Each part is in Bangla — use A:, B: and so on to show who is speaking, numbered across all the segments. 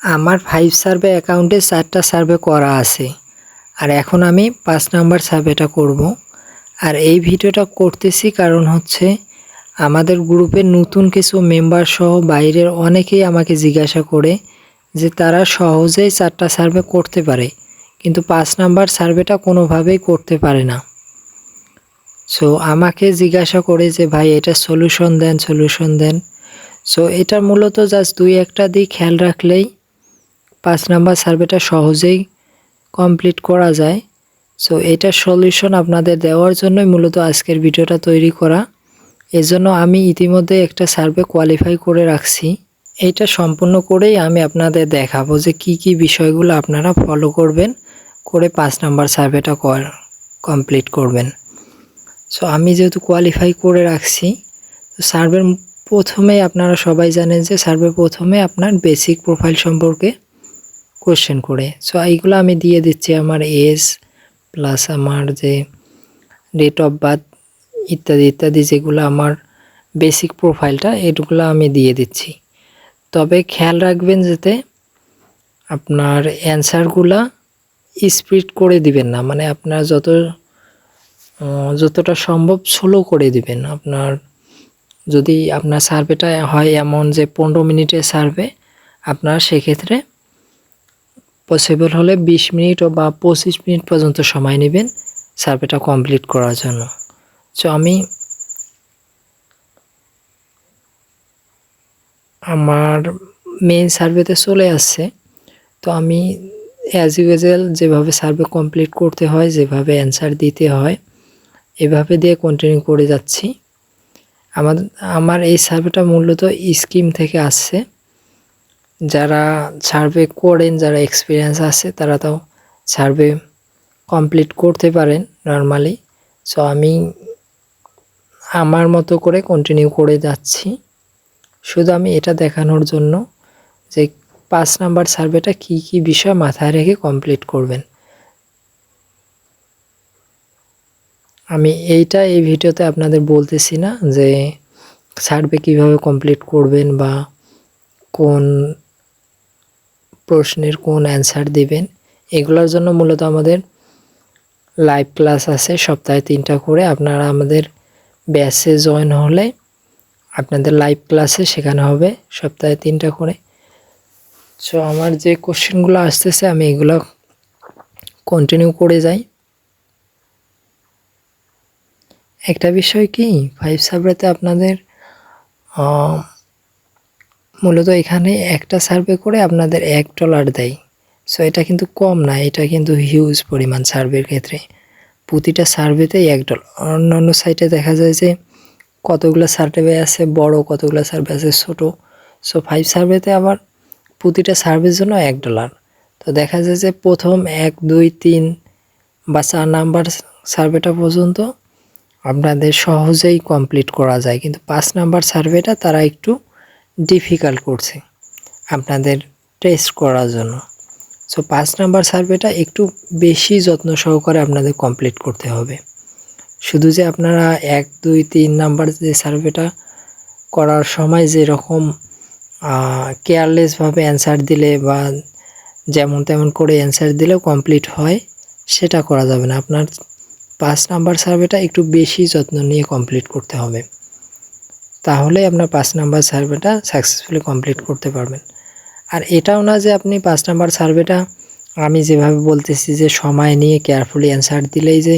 A: আমার ফাইভ সার্ভে অ্যাকাউন্টে চারটা সার্ভে করা আছে। আর এখন আমি পাঁচ নাম্বার সার্ভেটা করব। আর এই ভিডিওটা করতেছি কারণ হচ্ছে আমাদের গ্রুপে নতুন কিছু মেম্বার সহ বাইরের অনেকেই আমাকে জিজ্ঞাসা করে যে তারা সহজেই চারটা সার্ভে করতে পারে, কিন্তু পাঁচ নাম্বার সার্ভেটা কোনোভাবেই করতে পারে না। সো আমাকে জিজ্ঞাসা করে যে, ভাই, এটা সলিউশন দেন সলিউশন দেন। সো এটা মূলত জাস্ট দুই একটা দিক খেয়াল রাখলেই পাঁচ নাম্বার সার্ভেটা সহজেই কমপ্লিট করা যায়। সো এটার সলিউশন আপনাদের দেওয়ার জন্যই মূলত আজকের ভিডিওটা তৈরি করা। এজন্য আমি ইতিমধ্যে একটা সার্ভে কোয়ালিফাই করে রাখছি। এটা সম্পূর্ণ করেই আমি আপনাদের দেখাবো যে কি কি বিষয়গুলো আপনারা ফলো করবেন, করে পাঁচ নাম্বার সার্ভেটা কমপ্লিট করবেন। সো আমি যেহেতু কোয়ালিফাই করে রাখছি, তো সার্ভের প্রথমেই আপনারা সবাই জানেন যে সার্ভে প্রথমে আপনার বেসিক প্রোফাইল সম্পর্কে কোশ্চেন করে। সো এইগুলো আমি দিয়ে দিচ্ছি আমার এজ প্লাস আমার যে ডেট অফ বার্থ ইত্যাদি ইত্যাদি যেগুলো আমার বেসিক প্রোফাইলটা এগুলো আমি দিয়ে দিচ্ছি। তবে খেয়াল রাখবেন যাতে আপনার অ্যান্সারগুলা স্পিড করে দিবেন না। মানে আপনার যত যতটা সম্ভব স্লো করে দিবেন। আপনার যদি আপনার সার্ভেটা হয় এমন যে পনেরো মিনিটের সার্ভে আপনার সেক্ষেত্রে পসিবল হলে বিশ মিনিট ও বা পঁচিশ মিনিট পর্যন্ত সময় নেবেন সার্ভেটা কমপ্লিট করার জন্য। তো আমি আমার মেইন সার্ভেতে চলে আসছে। তো আমি অ্যাজ ইউজুয়াল যেভাবে সার্ভে কমপ্লিট করতে হয়, যেভাবে অ্যান্সার দিতে হয়, এভাবে দিয়ে কন্টিনিউ করে যাচ্ছি। আমার আমার এই সার্ভেটা মূলত স্কিম থেকে আসছে। যারা সার্ভে করেন, যারা এক্সপিরিয়েন্স আছে, তারা তো সার্ভে কমপ্লিট করতে পারেন নর্মালি সো আমি আমার মতো করে কন্টিনিউ করে যাচ্ছি। শুধু আমি এটা দেখানোর জন্য যে পাঁচ নাম্বার সার্ভেটা কি কি বিষয় মাথায় রেখে কমপ্লিট করবেন। আমি এইটা এই ভিডিওতে আপনাদের বলতেছি না যে সার্ভে কীভাবে কমপ্লিট করবেন বা কোন প্রশ্নের কোন অ্যান্সার দিবেন? এগুলোর জন্য মূলত আমাদের লাইভ ক্লাস আছে, সপ্তাহে তিনটা করে। আপনারা আমাদের ব্যাচে জয়েন হলে আপনাদের লাইভ ক্লাসে শেখানো হবে, সপ্তাহে তিনটা করে। সো আমার যে কোশ্চেনগুলো আসতেছে, আমি এগুলো কন্টিনিউ করে যাই। একটা বিষয় কি? ফাইভ সার্ভেতে আপনাদের মূলত এখানে একটা সার্ভে করে আপনাদের এক ডলার দেয়। সো এটা কিন্তু কম না, এটা কিন্তু হিউজ পরিমাণ সার্ভের ক্ষেত্রে। প্রতিটা সার্ভেতেই এক ডলার অন্য অন্য সাইটে দেখা যায় যে কতগুলো সার্ভে আছে, বড় কতগুলো সার্ভে আছে, ছোট। সো ফাইভ সার্ভেতে আবার প্রতিটা সার্ভের জন্য এক ডলার তো দেখা যায় যে প্রথম এক, দুই, তিন বা চার নাম্বার সার্ভেটা পর্যন্ত আপনাদের সহজেই কমপ্লিট করা যায়। কিন্তু পাঁচ নাম্বার সার্ভেটা তারা একটু ডিফিকাল্ট করছে আপনাদের টেস্ট করার জন্য। সো পাঁচ নাম্বার সার্ভেটা একটু বেশি যত্ন সহকারে আপনাদের কমপ্লিট করতে হবে। শুধু যে আপনারা এক, দুই, তিন নাম্বার যে সার্ভেটা করার সময় যেরকম কেয়ারলেসভাবে অ্যান্সার দিলে বা যেমন তেমন করে অ্যান্সার দিলেও কমপ্লিট হয়, সেটা করা যাবে না। আপনার পাঁচ নাম্বার সার্ভেটা একটু বেশি যত্ন নিয়ে কমপ্লিট করতে হবে। তাহলে আপনার পাঁচ নাম্বার সার্ভেটা সাকসেসফুলি কমপ্লিট করতে পারবেন। আর এটাও না যে আপনি পাঁচ নাম্বার সার্ভেটা, আমি যেভাবে বলতেছি যে সময় নিয়ে কেয়ারফুলি অ্যান্সার দিলেই যে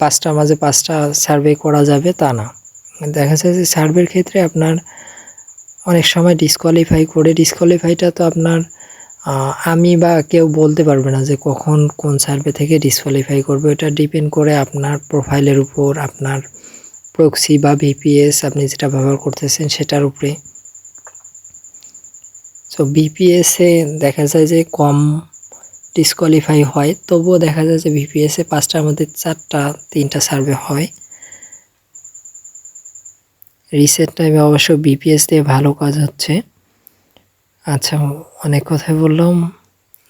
A: পাঁচটা মাঝে পাঁচটা সার্ভে করা যাবে তা না। দেখা যায় যে সার্ভের ক্ষেত্রে আপনার অনেক সময় ডিসকোয়ালিফাই করে ডিসকোয়ালিফাইটা তো আপনার আমি বা কেউ বলতে পারবে না যে কখন কোন সার্ভে থেকে ডিসকোয়ালিফাই করবে। এটা ডিপেন্ড করে আপনার প্রোফাইলের উপর, আপনার প্রক্সি বা ভিপিএস আপনি যেটা ব্যবহার করতেছেন সেটার উপরে। সো বিপিএসে দেখা যায় যে কম ডিসকোয়ালিফাই হয়, তবুও দেখা যায় যে ভিপিএসে পাঁচটার মধ্যে চারটা, তিনটা সার্ভে হয়। রিসেন্ট টাইমে অবশ্য বিপিএস দিয়ে ভালো কাজ হচ্ছে। আচ্ছা অনেক কথাই বললাম।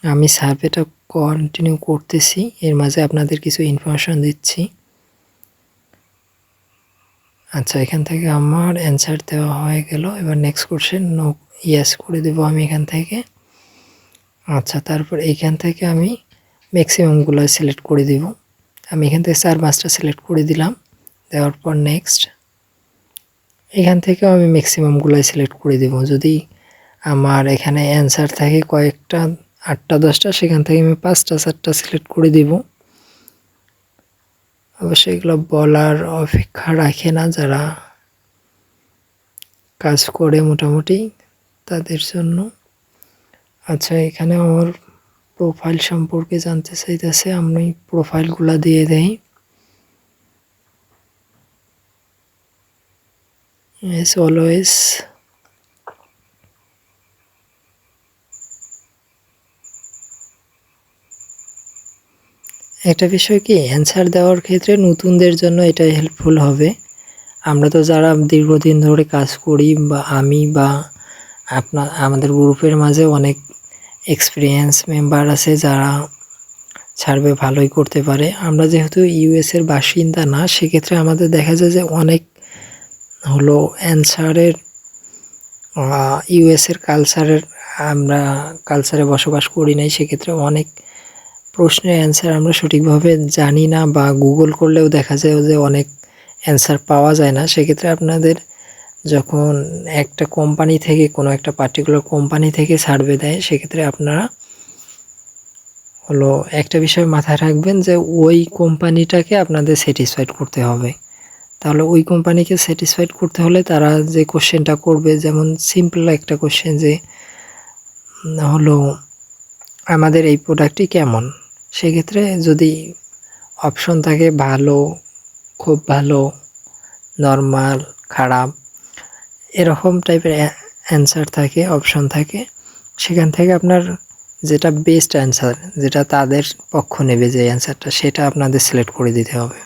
A: আমি সার্ভেটা কন্টিনিউ করতেছি, এর মাঝে আপনাদের কিছু ইনফরমেশন দিচ্ছি। আচ্ছা এখান থেকে আমার অ্যান্সার দেওয়া হয়ে গেল। এবার নেক্সট কোশ্চেন নো ইয়েস করে দেবো আমি এখান থেকে। আচ্ছা তারপর এইখান থেকে আমি ম্যাক্সিমামগুলো সিলেক্ট করে দিব। আমি এখান থেকে চার পাঁচটা সিলেক্ট করে দিলাম। দেওয়ার পর নেক্সট এখান থেকেও আমি ম্যাক্সিমামগুলোই সিলেক্ট করে দেব। যদি আমার এখানে অ্যান্সার থাকে কয়েকটা, আটটা, দশটা, সেখান থেকে আমি পাঁচটা চারটা সিলেক্ট করে দিব। অবশ্যই এগুলো বলার অপেক্ষা রাখে না যারা কাজ করে মোটামুটি তাদের জন্য। আচ্ছা এখানে আমার প্রোফাইল সম্পর্কে জানতে চাইতেছে, আমি প্রোফাইলগুলো দিয়ে দেই। As always একটা বিষয় কি অ্যান্সার দেওয়ার ক্ষেত্রে নতুনদের জন্য এটা হেল্পফুল হবে। আমরা তো যারা দীর্ঘদিন ধরে কাজ করি বা আমি বা আপনার আমাদের গ্রুপের মাঝে অনেক এক্সপিরিয়েন্স মেম্বার আছে যারা সার্ভে ভালোই করতে পারে। আমরা যেহেতু ইউএসের বাসিন্দা না, সেক্ষেত্রে আমাদের দেখা যায় যে অনেক হলো অ্যান্সারের ইউএসের কালচারের আমরা কালচারে বসবাস করি নাই, সেক্ষেত্রে অনেক প্রশ্নের অ্যান্সার আমরা সঠিকভাবে জানি না বা গুগল করলেও দেখা যায় যে অনেক অ্যান্সার পাওয়া যায় না। সেক্ষেত্রে আপনাদের যখন একটা কোম্পানি থেকে কোনো একটা পার্টিকুলার কোম্পানি থেকে সার্ভে দেয়, সেক্ষেত্রে আপনারা হলো একটা বিষয় মাথায় রাখবেন যে ওই কোম্পানিটাকে আপনাদের স্যাটিসফাইড করতে হবে। তাহলে ওই কোম্পানিকে স্যাটিসফাইড করতে হলে তারা যে কোশ্চেনটা করবে, যেমন সিম্পল একটা কোশ্চেন যে হলো, আমাদের এই প্রোডাক্টটি কেমন? সেক্ষেত্রে যদি অপশন থাকে ভালো, খুব ভালো নর্মাল খারাপ, এরকম টাইপের অ্যান্সার থাকে অপশন থাকে, সেখান থেকে আপনার যেটা বেস্ট অ্যান্সার যেটা তাদের পক্ষ নেবে যে অ্যান্সারটা সেটা আপনাদের সিলেক্ট করে দিতে হবে।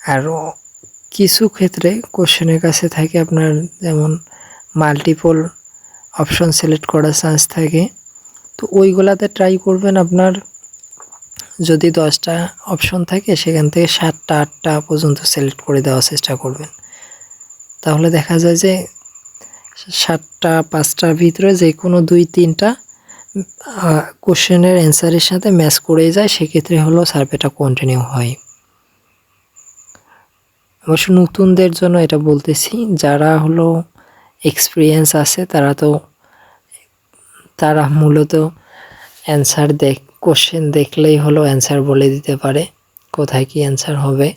A: আর কিছু ক্ষেত্রে কোশ্চেনের কাছে থাকে আপনার যেমন মাল্টিপল অপশন সিলেক্ট করার চান্স থাকে তো ওইগুলাতে ট্রাই করবেন আপনার যদি দশটা অপশন থাকে, সেখান থেকে সাতটা, আটটা পর্যন্ত সিলেক্ট করে দেওয়ার চেষ্টা করবেন। তাহলে দেখা যায় যে সাতটা, পাঁচটার ভিতরে যে কোনো দুই, তিনটা কোশ্চেনের অ্যান্সারের সাথে ম্যাচ করে যায়, সেক্ষেত্রে হলো সার্ভেটা কন্টিনিউ হয়। অবশ্য নতুনদের জন্য এটা বলতেছি, যারা হলো এক্সপিরিয়েন্স আছে, তারা তো তারা মূলত অ্যান্সার দেখ কোশ্চেন দেখলেই হলো অ্যান্সার বলে দিতে পারে, কোথায় কি অ্যান্সার হবে।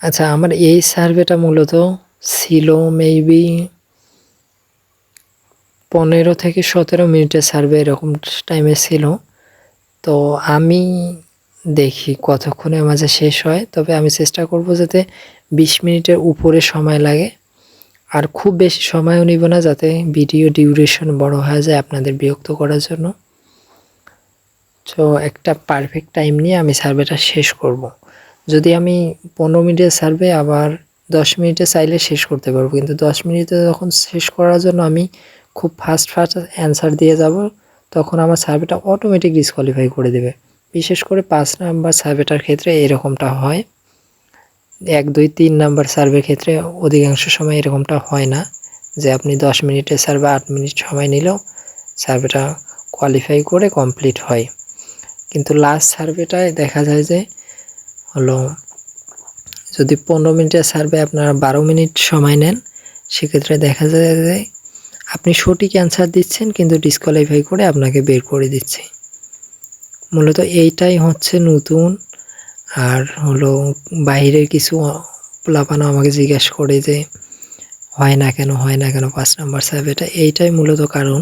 A: আচ্ছা আমার এই সার্ভেটা মূলত ছিল মেবি পনেরো থেকে সতেরো মিনিটের সার্ভে এরকম টাইমে ছিল। তো আমি দেখি কতক্ষণের মাঝে শেষ হয়। তবে আমি চেষ্টা করব যাতে বিশ মিনিটের উপরে সময় লাগে। আর খুব বেশি সময়ও নিব না যাতে ভিডিও ডিউরেশন বড় হয়ে যায় আপনাদের বিরক্ত করার জন্য। তো একটা পারফেক্ট টাইম নিয়ে আমি সার্ভেটা শেষ করব। যদি আমি পনেরো মিনিটের সার্ভে, আবার দশ মিনিটে চাইলে শেষ করতে পারব। কিন্তু দশ মিনিটে যখন শেষ করার জন্য আমি খুব ফাস্ট ফাস্ট অ্যান্সার দিয়ে যাব, তখন আমার সার্ভেটা অটোমেটিক ডিসকোয়ালিফাই করে দেবে। বিশেষ করে পাঁচ নাম্বার সার্ভেটার ক্ষেত্রে এরকমটা হয়। এক, দুই, তিন নাম্বার সার্ভের ক্ষেত্রে অধিকাংশ সময় এরকমটা হয় না যে আপনি দশ মিনিটের সার্ভে, আট মিনিট সময় নিলেও সার্ভেটা কোয়ালিফাই করে কমপ্লিট হয়। কিন্তু লাস্ট সার্ভেটায় দেখা যায় যে হলো যদি পনেরো মিনিটের সার্ভে আপনারা বারো মিনিট সময় নেন, সেক্ষেত্রে দেখা যায় যে আপনি সঠিক অ্যান্সার দিচ্ছেন কিন্তু ডিসকোয়ালিফাই করে আপনাকে বের করে দিচ্ছে। মূলত এইটাই হচ্ছে নতুন। আর হলো বাইরের কিছু পোলাপানো আমাকে জিজ্ঞেস করে যে, হয় না কেন, হয় না কেন, পাঁচ নাম্বার সার্ভেটা এইটাই মূলত কারণ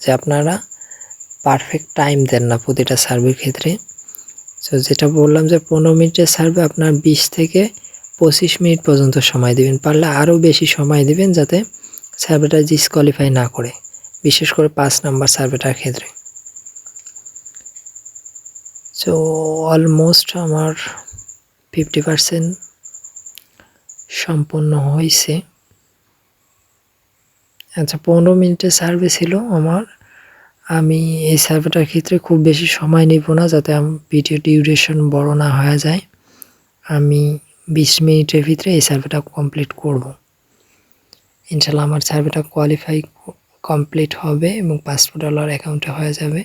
A: যে আপনারা পারফেক্ট টাইম দেন না প্রতিটা সার্ভের ক্ষেত্রে। সো যেটা বললাম যে পনেরো মিনিটের সার্ভে আপনার বিশ থেকে পঁচিশ মিনিট পর্যন্ত সময় দেবেন। পারলে আরও বেশি সময় দেবেন যাতে সার্ভেটা ডিসকোয়ালিফাই না করে, বিশেষ করে পাঁচ নাম্বার সার্ভেটার ক্ষেত্রে। সো অলমোস্ট আমার ফিফটি পারসেন্ট সম্পন্ন হয়েছে। আচ্ছা পনেরো মিনিটের সার্ভে ছিল আমার। আমি এই সার্ভেটার ক্ষেত্রে খুব বেশি সময় নিব না যাতে ভিডিও ডিউরেশন বড় না হয়ে যায়। আমি বিশ মিনিটের ভিতরে এই সার্ভেটা কমপ্লিট করব। ইনশাল্লাহ আমার সার্ভেটা কোয়ালিফাই কমপ্লিট হবে এবং পাঁচশো ডলার অ্যাকাউন্টে হয়ে যাবে।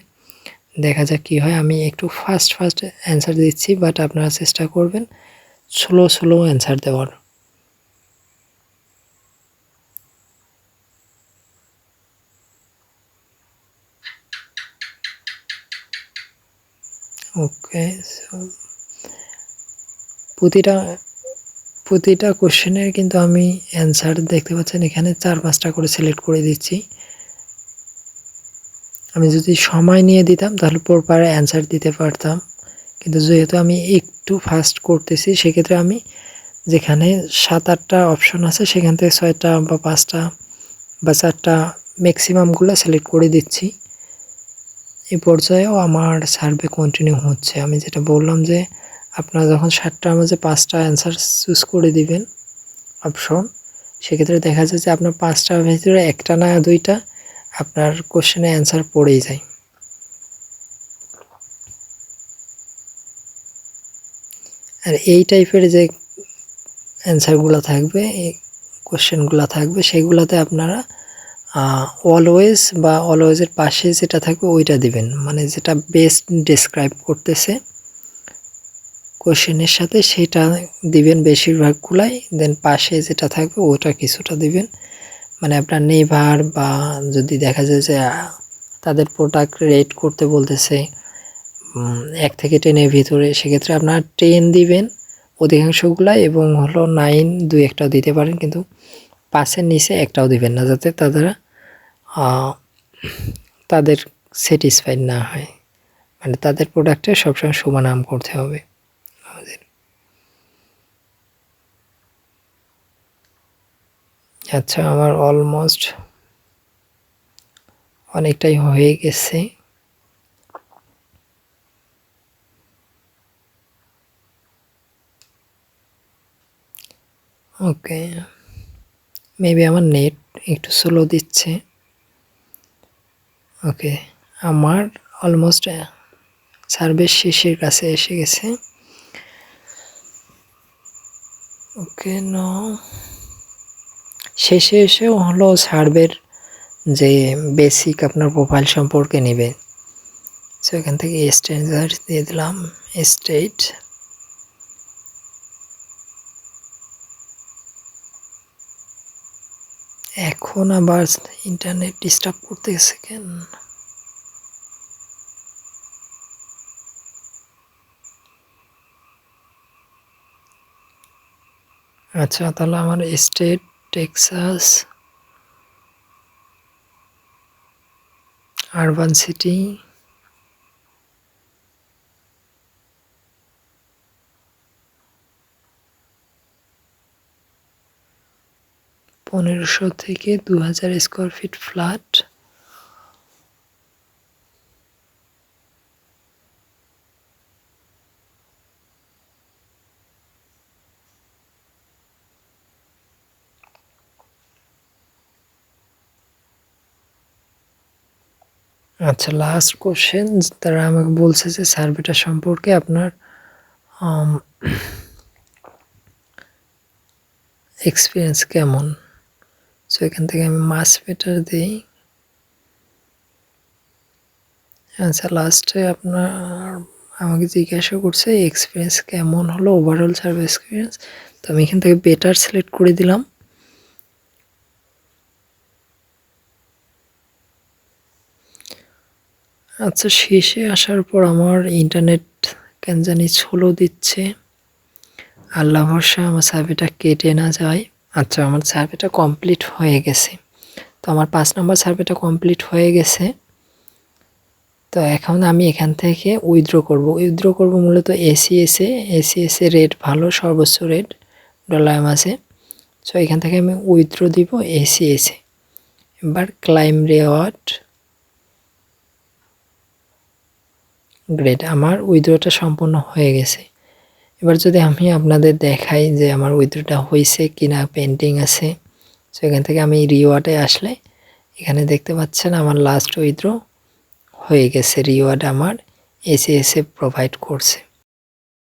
A: দেখা যাক কী হয়। আমি একটু ফাস্ট ফাস্ট অ্যান্সার দিচ্ছি বাট আপনারা চেষ্টা করবেন স্লো স্লো অ্যান্সার দেওয়ার। ওকে প্রতিটা প্রতিটা কোশ্চেনের কিন্তু আমি অ্যান্সার দেখতে পাচ্ছেন। এখানে চার পাঁচটা করে সিলেক্ট করে দিচ্ছি। আমি যদি সময় নিয়ে দিতাম, তাহলে প্রপারে অ্যান্সার দিতে পারতাম। কিন্তু যেহেতু আমি একটু ফাস্ট করতেছি, সেক্ষেত্রে আমি যেখানে সাত আটটা অপশন আছে, সেখান থেকে ছয়টা বা পাঁচটা বা চারটা ম্যাক্সিমামগুলো সিলেক্ট করে দিচ্ছি। এই পর্যায়েও আমার সার্ভে কন্টিনিউ হচ্ছে। আমি যেটা বললাম যে, আপনারা যখন সাতটার মাঝে পাঁচটা অ্যান্সার চুজ করে দিবেন অপশন সেক্ষেত্রে দেখা যায় যে আপনার পাঁচটার ভিতরে একটা না দুইটা আপনার কোশ্চেনে অ্যান্সার পড়েই যায়। আর এই টাইপের যে অ্যান্সারগুলো থাকবে, এই কোশ্চেনগুলো থাকবে, সেগুলোতে আপনারা অলওয়েজ বা অলওয়েজের পাশে যেটা থাকবে ওইটা দিবেন। মানে যেটা বেস্ট ডিসক্রাইব করতেছে কোশ্চেনের সাথে সেটা দিবেন বেশিরভাগগুলাই দেন পাশে যেটা থাকবে ওটা কিছুটা দিবেন। মানে আপনার নেভার বা যদি দেখা যায় যে তাদের প্রোডাক্ট রেট করতে বলতেছে এক থেকে টেনের ভিতরে, সেক্ষেত্রে আপনার টেন দিবেন অধিকাংশগুলাই এবং হলো নাইন দুই একটাও দিতে পারেন, কিন্তু পাঁচের নিচে একটাও দিবেন না যাতে তারা তাদের স্যাটিসফাইড না হয়। মানে তাদের প্রোডাক্টে সবসময় সুমানাম করতে হবে আমাদের আচ্ছা আমার অলমোস্ট অনেকটাই হয়ে গেছে। ওকে মেবি আমার নেট একটু স্লো দিচ্ছে। ওকে, আমার অলমোস্ট সার্ভিস শেষের কাছে এসে গেছে। ওকে ন শেষে এসেও হলো সার্ভের যে বেসিক আপনার প্রোফাইল সম্পর্কে নেবে। সো এখান থেকে স্ট্রেঞ্জার দিয়ে দিলাম স্টেট এখন আবার ইন্টারনেট ডিস্টার্ব করতেছে কেন? আচ্ছা তাহলে আমার স্টেট টেক্সাস আরবান সিটি পনেরোশো থেকে দু হাজার স্কোয়ার ফিট ফ্ল্যাট আচ্ছা লাস্ট কোশ্চেন তারা আমাকে বলছে যে সার্ভেটা সম্পর্কে আপনার এক্সপিরিয়েন্স কেমন? সো এখান থেকে আমি মাস মিটার দিই। আচ্ছা লাস্টে আপনার, আমাকে জিজ্ঞাসা করছে এক্সপিরিয়েন্স কেমন হলো? ওভারঅল সার্ভিস এক্সপিরিয়েন্স তো আমি এখান থেকে বেটার সিলেক্ট করে দিলাম। আচ্ছা শেষে আসার পর আমার ইন্টারনেট কেন জানি ছোলো দিচ্ছে। আল্লাহ ভরসা, আমার সার্ভেটা কেটে না যায়। আচ্ছা আমার সার্ভেটা কমপ্লিট হয়ে গেছে। তো আমার পাঁচ নম্বর সার্ভেটা কমপ্লিট হয়ে গেছে। তো এখন আমি এখান থেকে উইথড্র করব। উইথড্র করব মূলত এসিএসে এসিএসে রেট ভালো, সর্বোচ্চ রেট ডলার মাসে সো এখান থেকে আমি উইথড্র দিব এসিএসে এবার ক্লাইম রেওয়ার্ড গ্রেড আমার উইথড্রটা সম্পূর্ণ হয়ে গেছে। এবার যদি আমি আপনাদের দেখাই যে আমার উইথড্রটা হয়েছে কিনা পেন্টিং আছে সো এখান থেকে আমি রিওয়ার্ডে আসলে এখানে দেখতে পাচ্ছেন আমার লাস্ট উইথড্র হয়ে গেছে। রিওয়ার্ড আমার এসে এসে প্রোভাইড করছে।